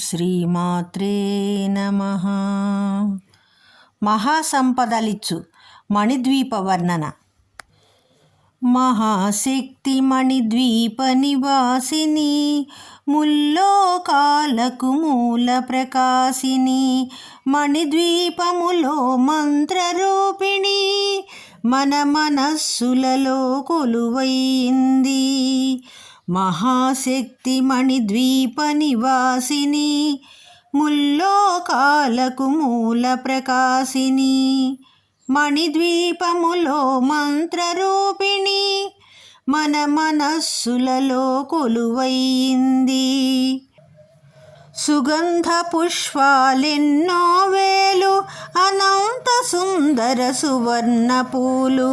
శ్రీమాత్రే నమ. మహాసంపదలిచ్చు మణిద్వీప వర్ణన మహాశక్తి మణిద్వీప నివాసిని ముల్లోకాలకు మూల ప్రకాశిని మణిద్వీపములో మంత్రరూపిణి మన మనస్సులలో కొలువైంది. మహాశక్తి మణిద్వీప నివాసిని ముల్లోకాలకు మూల ప్రకాశిని మణిద్వీపములో మంత్రరూపిణి మన మనస్సులలో కొలువయింది. సుగంధ పుష్పాలెన్నో వేలు అనంత సుందర సువర్ణ పూలు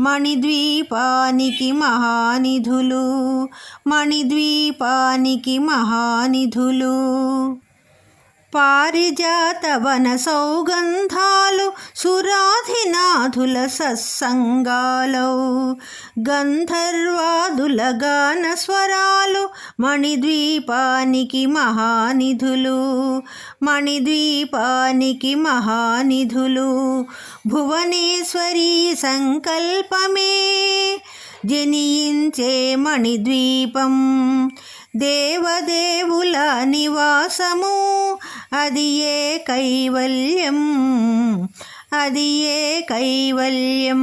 మణిద్వీపానికి మహానిధులు మణిద్వీపానికి మహానిధులు. పారిజాతవన సౌగంధాలు సురాధినాథుల సత్సంగాలో గంధర్వాదుల గాన స్వరాలు మణిద్వీపానికి మహానిధులు మణిద్వీపానికి మహానిధులు భువనేశ్వరి సంకల్పమే జనించే మణిద్వీపం దేవదేవుల నివాసము. అది ఏ కైవల్యం? అది ఏ కైవల్యం?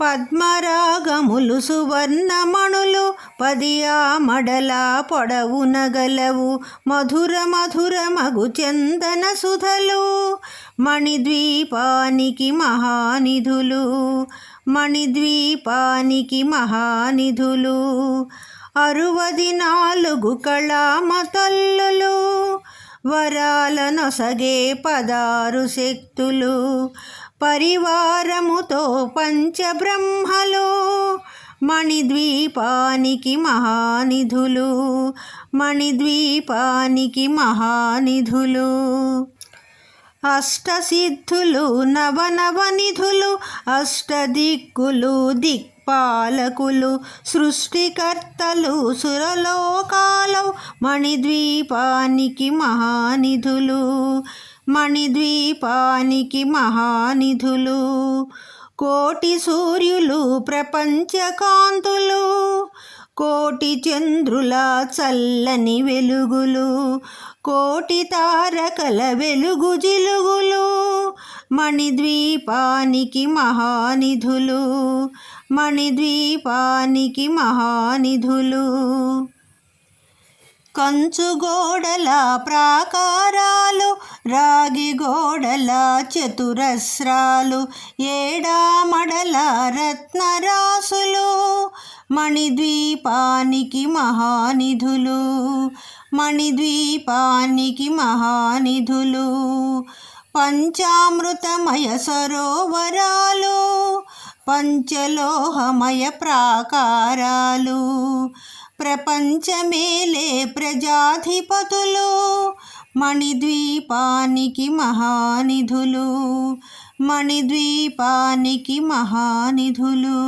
పద్మరాగములు సువర్ణమణులు పదియా మడల పొడవున గలవు మధుర మధుర మగు చందన సుధలు. మణిద్వీపానికి మహానిధులు. మణిద్వీపానికి మహానిధులు. అరువది నాలుగు కళామతల్లులు వరాలనొసగే పదారు శక్తులు పరివారముతో పంచబ్రహ్మలు మణిద్వీపానికి మహానిధులు మణిద్వీపానికి మహానిధులు. అష్టసిద్ధులు నవనవనిధులు అష్టదిక్కులు పాలకులు సృష్టికర్తలు సురలోకాలు మణిద్వీపానికి మహానిధులు మణిద్వీపానికి మహానిధులు కోటి సూర్యులు ప్రపంచకాంతులు కోటి చంద్రుల చల్లని వెలుగులు కోటి తారకల వెలుగు జిలుగులు మణిద్వీపానికి మహానిధులు మణిద్వీపానికి మహానిధులు. కంచు గోడల ప్రాకారాలు రాగి గోడల చతురస్రాలు ఏడామడల రత్నరాసులు మణిద్వీపానికి మహానిధులు మణిద్వీపానికి మహానిధులు. పంచామృతమయ సరోవరాలు పంచలోహమయ ప్రాకారాలు ప్రపంచమేలే ప్రజాధిపతులు మణిద్వీపానికి మహానిధులు మణిద్వీపానికి మహానిధులు.